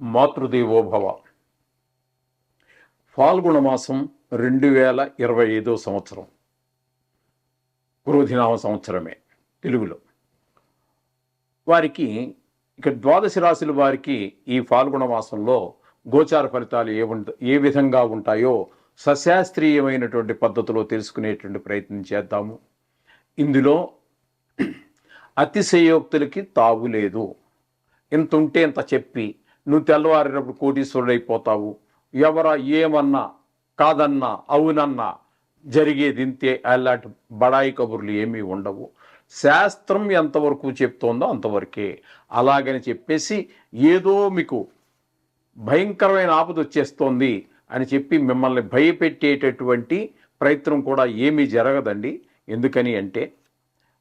మాతృదేవోభవ ఫాల్గుణ మాసం రెండు వేల ఇరవై ఐదో సంవత్సరం. క్రోధినామ సంవత్సరమే తెలుగులో. వారికి ఇక ద్వాదశ రాశుల వారికి ఈ ఫాల్గుణ మాసంలో గోచార ఫలితాలు ఏ ఏ విధంగా ఉంటాయో సశాస్త్రీయమైనటువంటి పద్ధతిలో తెలుసుకునేటువంటి ప్రయత్నం చేద్దాము. ఇందులో అతిశయోక్తులకి తావు లేదు. ఇంత ఉంటే ఇంత చెప్పి నువ్వు తెల్లవారినప్పుడు కోటీశ్వరుడు అయిపోతావు ఎవరా ఏమన్నా కాదన్నా అవునన్నా జరిగేది ఇంతే. అలాంటి బడాయి కబుర్లు ఏమీ ఉండవు. శాస్త్రం ఎంతవరకు చెప్తోందో అంతవరకే. అలాగని చెప్పేసి ఏదో మీకు భయంకరమైన ఆపద వచ్చేస్తోంది అని చెప్పి మిమ్మల్ని భయపెట్టేటటువంటి ప్రయత్నం కూడా ఏమీ జరగదండి. ఎందుకని అంటే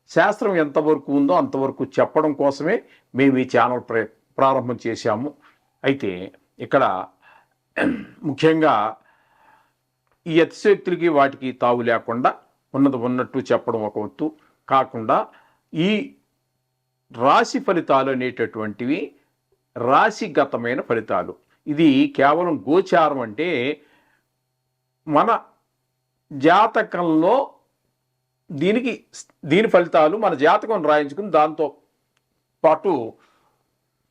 శాస్త్రం ఎంతవరకు ఉందో అంతవరకు చెప్పడం కోసమే మేము ఈ ఛానల్ ప్రారంభం చేశాము. అయితే ఇక్కడ ముఖ్యంగా ఈ అతిశక్తులకి వాటికి తావు లేకుండా ఉన్నది ఉన్నట్టు చెప్పడం ఒక వంతు కాకుండా ఈ రాశి ఫలితాలు అనేటటువంటివి రాశిగతమైన ఫలితాలు. ఇది కేవలం గోచారం అంటే మన జాతకంలో దీనికి దీని ఫలితాలు మన జాతకం రాయించుకుని దాంతో పాటు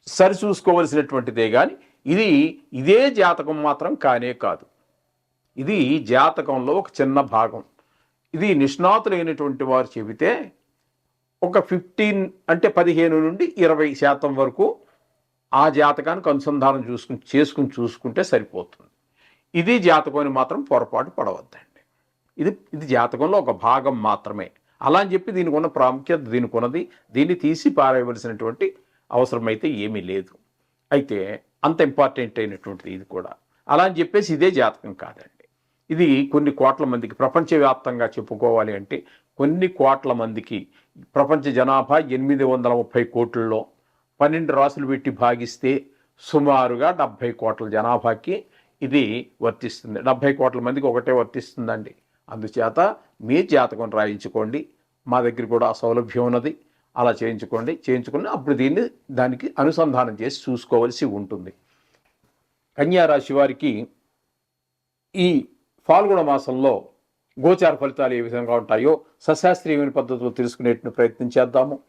సరిచూసుకోవలసినటువంటిదే కానీ ఇది ఇదే జాతకం మాత్రం కానే కాదు. ఇది జాతకంలో ఒక చిన్న భాగం. ఇది నిష్ణాతులైనటువంటి వారు చెబితే ఒక ఫిఫ్టీన్ అంటే పదిహేను నుండి ఇరవై శాతం వరకు ఆ జాతకానికి అనుసంధానం చూసుకుని చేసుకుని చూసుకుంటే సరిపోతుంది. ఇది జాతకం మాత్రం పొరపాటు పడవద్దండి. ఇది ఇది జాతకంలో ఒక భాగం మాత్రమే. అలా అని చెప్పి దీనికి ఉన్న ప్రాముఖ్యత దీనికి ఉన్నది దీన్ని తీసి పారేయవలసినటువంటి అవసరమైతే ఏమీ లేదు. అయితే అంత ఇంపార్టెంట్ అయినటువంటిది ఇది కూడా. అలా అని చెప్పేసి ఇదే జాతకం కాదండి. ఇది కొన్ని కోట్ల మందికి ప్రపంచవ్యాప్తంగా చెప్పుకోవాలి అంటే కొన్ని కోట్ల మందికి ప్రపంచ జనాభా ఎనిమిది వందల ముప్పై కోట్లలో పన్నెండు రాసులు పెట్టి భాగిస్తే సుమారుగా డెబ్భై కోట్ల జనాభాకి ఇది వర్తిస్తుంది. డెబ్భై కోట్ల మందికి ఒకటే వర్తిస్తుందండి. అందుచేత మీ జాతకం రాయించుకోండి. మా దగ్గర కూడా సౌలభ్యం ఉన్నది. అలా చేయించుకోండి చేయించుకుని అప్పుడు దీన్ని దానికి అనుసంధానం చేసి చూసుకోవలసి ఉంటుంది. కన్యారాశి వారికి ఈ ఫాల్గుణ మాసంలో గోచార ఫలితాలు ఏ విధంగా ఉంటాయో సశాస్త్రీయమైన పద్ధతిలో తెలుసుకునేటువంటి ప్రయత్నం చేద్దాము.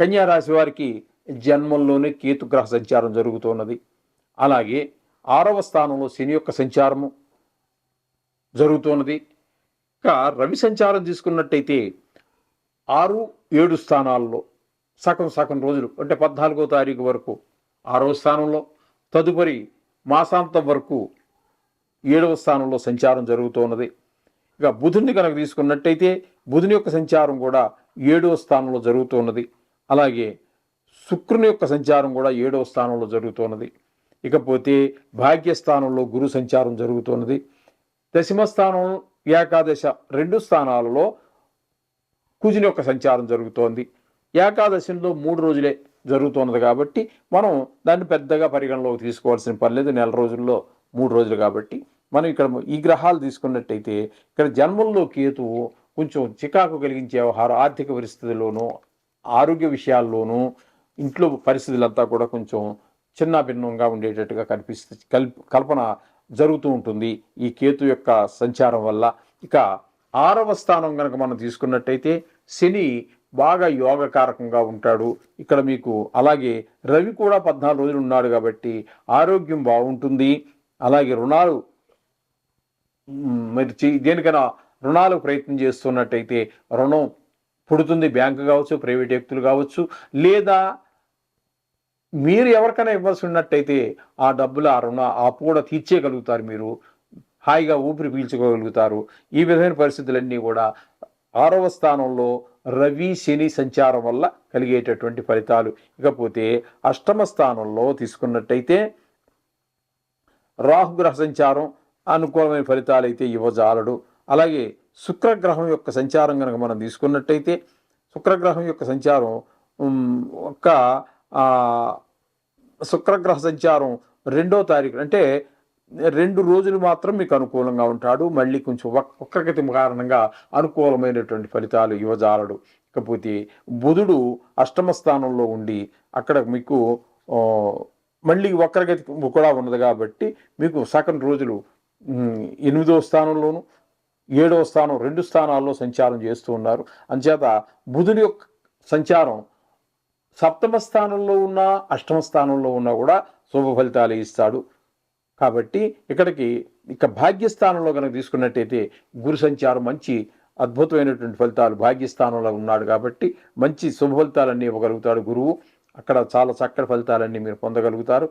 కన్యారాశి వారికి జన్మంలోనే కేతుగ్రహ సంచారం జరుగుతున్నది. అలాగే ఆరవ స్థానంలో శని యొక్క సంచారము జరుగుతున్నది. ఇంకా రవి సంచారం తీసుకున్నట్టయితే ఆరు ఏడు స్థానాల్లో సగం సగం రోజులు అంటే పద్నాలుగో తారీఖు వరకు ఆరవ స్థానంలో తదుపరి మాసాంతం వరకు ఏడవ స్థానంలో సంచారం జరుగుతున్నది ఇక బుధుని కనుక తీసుకున్నట్టయితే బుధుని యొక్క సంచారం కూడా ఏడవ స్థానంలో జరుగుతున్నది అలాగే శుక్రుని యొక్క సంచారం కూడా ఏడవ స్థానంలో జరుగుతున్నది ఇకపోతే భాగ్యస్థానంలో గురు సంచారం జరుగుతున్నది దశమ స్థానం ఏకాదశ రెండు స్థానాలలో కుజుని యొక్క సంచారం జరుగుతోంది. ఏకాదశిలో మూడు రోజులే జరుగుతున్నది కాబట్టి మనం దాన్ని పెద్దగా పరిగణలోకి తీసుకోవాల్సిన పర్లేదు నెల రోజుల్లో మూడు రోజులు కాబట్టి మనం ఇక్కడ ఈ గ్రహాలు తీసుకున్నట్టయితే ఇక్కడ జన్మంలో కేతువు కొంచెం చికాకు కలిగించే వ్యవహారం ఆర్థిక పరిస్థితుల్లోనూ ఆరోగ్య విషయాల్లోనూ ఇంట్లో పరిస్థితులంతా కూడా కొంచెం చిన్న భిన్నంగా ఉండేటట్టుగా కనిపిస్తు కల్ప కల్పన జరుగుతూ ఉంటుంది ఈ కేతు యొక్క సంచారం వల్ల. ఇక ఆరవ స్థానం కనుక మనం తీసుకున్నట్టయితే శని బాగా యోగకారకంగా ఉంటాడు. ఇక్కడ మీకు అలాగే రవి కూడా పద్నాలుగు రోజులు ఉన్నాడు కాబట్టి ఆరోగ్యం బాగుంటుంది. అలాగే రుణాలు మీరు మరి చే- దేనికైనా రుణాలు ప్రయత్నం చేస్తున్నట్టయితే రుణం పుడుతుంది. బ్యాంకు కావచ్చు ప్రైవేట్ వ్యక్తులు కావచ్చు. లేదా మీరు ఎవరికైనా ఇవ్వాల్సి ఉన్నట్టయితే ఆ డబ్బులు ఆ రుణ ఆ అప్పు కూడా తీర్చేయగలుగుతారు మీరు. హాయిగా ఊపిరి పీల్చుకోగలుగుతారు. ఈ విధమైన పరిస్థితులన్నీ కూడా ఆరవ స్థానంలో రవి శని సంచారం వల్ల కలిగేటటువంటి ఫలితాలు. ఇకపోతే అష్టమ స్థానంలో తీసుకున్నట్టయితే రాహుగ్రహ సంచారం అనుకూలమైన ఫలితాలు అయితే ఇవ్వజాలడు. అలాగే శుక్రగ్రహం యొక్క సంచారం కనుక మనం తీసుకున్నట్టయితే శుక్రగ్రహం యొక్క సంచారం ఒక్క ఒక శుక్రగ్రహ సంచారం రెండో తారీఖు అంటే రెండు రోజులు మాత్రం మీకు అనుకూలంగా ఉంటాడు. మళ్ళీ కొంచెం వక్- కారణంగా అనుకూలమైనటువంటి ఫలితాలు యువజాలడు. ఇకపోతే బుధుడు అష్టమ స్థానంలో ఉండి అక్కడ మీకు మళ్ళీ వక్రగతి కూడా ఉన్నది కాబట్టి మీకు సగం రోజులు ఎనిమిదో స్థానంలోను ఏడవ స్థానం రెండు స్థానాల్లో సంచారం చేస్తూ ఉన్నారు. అంచేత బుధుని యొక్క సంచారం సప్తమ స్థానంలో ఉన్న అష్టమ స్థానంలో ఉన్నా కూడా శుభ ఫలితాలు ఇస్తాడు. కాబట్టి ఇక్కడికి ఇక భాగ్యస్థానంలో కనుక తీసుకున్నట్టయితే గురు సంచారం మంచి అద్భుతమైనటువంటి ఫలితాలు భాగ్యస్థానంలో ఉన్నాడు కాబట్టి మంచి శుభ ఫలితాలన్నీ ఇవ్వగలుగుతాడు గురువు. అక్కడ చాలా చక్కటి ఫలితాలన్నీ మీరు పొందగలుగుతారు.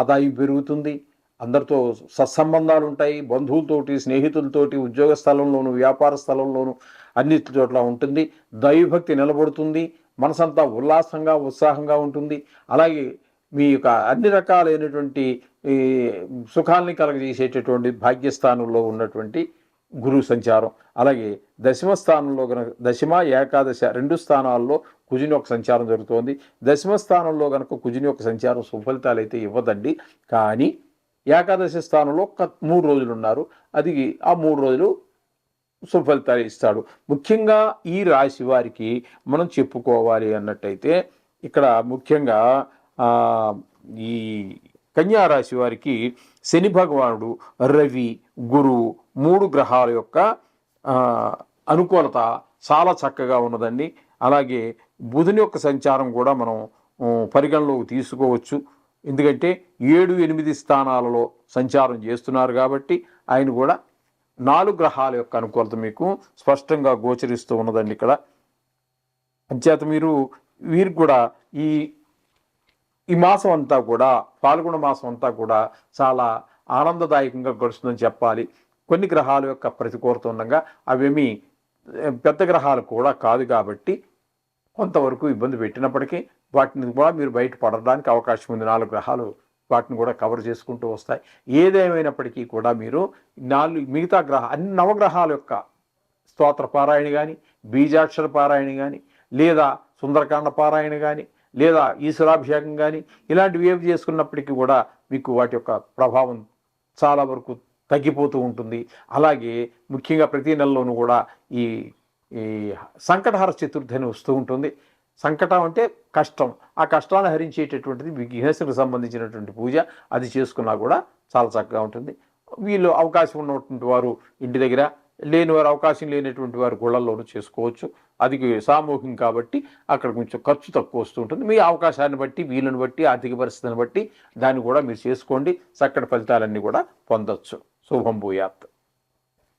ఆదాయం పెరుగుతుంది. అందరితో సత్సంబంధాలు ఉంటాయి. బంధువులతోటి స్నేహితులతోటి ఉద్యోగ స్థలంలోను వ్యాపార స్థలంలోను అన్ని చోట్ల ఉంటుంది. దైవభక్తి నిలబడుతుంది. మనసంతా ఉల్లాసంగా ఉత్సాహంగా ఉంటుంది. అలాగే మీ యొక్క అన్ని రకాలైనటువంటి ఈ సుఖాల్ని కలగజేసేటటువంటి భాగ్యస్థానంలో ఉన్నటువంటి గురు సంచారం. అలాగే దశమ స్థానంలో కనుక దశమ ఏకాదశ రెండు స్థానాల్లో కుజుని యొక్క సంచారం జరుగుతోంది. దశమ స్థానంలో కనుక కుజుని యొక్క సంచారం సుఫలితాలు అయితే ఇవ్వదండి. కానీ ఏకాదశి స్థానంలో ఒక మూడు రోజులు ఉన్నారు. అది ఆ మూడు రోజులు సుఫలితాలు ఇస్తాడు. ముఖ్యంగా ఈ రాశి వారికి మనం చెప్పుకోవాలి అన్నట్టయితే ఇక్కడ ముఖ్యంగా ఈ కన్యారాశి వారికి శని భగవానుడు రవి గురువు మూడు గ్రహాల యొక్క అనుకూలత చాలా చక్కగా ఉన్నదండి. అలాగే బుధుని యొక్క సంచారం కూడా మనం పరిగణలోకి తీసుకోవచ్చు. ఎందుకంటే ఏడు ఎనిమిది స్థానాలలో సంచారం చేస్తున్నారు కాబట్టి ఆయన కూడా నాలుగు గ్రహాల యొక్క అనుకూలత మీకు స్పష్టంగా గోచరిస్తూ ఉన్నదండి ఇక్కడ. అంచేత మీరు వీరికి కూడా ఈ ఈ మాసం అంతా కూడా పాల్గొన మాసం అంతా కూడా చాలా ఆనందదాయకంగా గడుస్తుందని చెప్పాలి. కొన్ని గ్రహాల యొక్క ప్రతికూలత ఉండగా అవేమి పెద్ద గ్రహాలు కూడా కాదు కాబట్టి కొంతవరకు ఇబ్బంది పెట్టినప్పటికీ వాటిని కూడా మీరు బయట పడడానికి అవకాశం ఉంది. నాలుగు గ్రహాలు వాటిని కూడా కవర్ చేసుకుంటూ వస్తాయి. ఏదేమైనప్పటికీ కూడా మీరు నాలుగు మిగతా గ్రహ అన్ని నవగ్రహాల యొక్క స్తోత్ర పారాయణ కానీ బీజాక్షర పారాయణ కానీ లేదా సుందరకాండ పారాయణ కానీ లేదా ఈశ్వరాభిషేకం కానీ ఇలాంటివి ఏవి చేసుకున్నప్పటికీ కూడా మీకు వాటి యొక్క ప్రభావం చాలా వరకు తగ్గిపోతూ ఉంటుంది. అలాగే ముఖ్యంగా ప్రతి నెలలోనూ కూడా ఈ ఈ సంకటహార చతుర్థి అని వస్తూ ఉంటుంది. సంకటం అంటే కష్టం. ఆ కష్టాన్ని హరించేటటువంటిది విఘ్నేశ్వరికి సంబంధించినటువంటి పూజ. అది చేసుకున్నా కూడా చాలా చక్కగా ఉంటుంది. వీళ్ళు అవకాశం ఉన్నటువంటి వారు ఇంటి దగ్గర లేని వారు అవకాశం లేనటువంటి వారు గుళ్ళల్లోనూ చేసుకోవచ్చు. అది సామూహికం కాబట్టి అక్కడ కొంచెం ఖర్చు తక్కువ వస్తూ ఉంటుంది. మీ అవకాశాన్ని బట్టి వీలుని బట్టి ఆర్థిక పరిస్థితిని బట్టి దాన్ని కూడా మీరు చేసుకోండి. చక్కటి ఫలితాలన్నీ కూడా పొందొచ్చు. శుభం భూయాత్.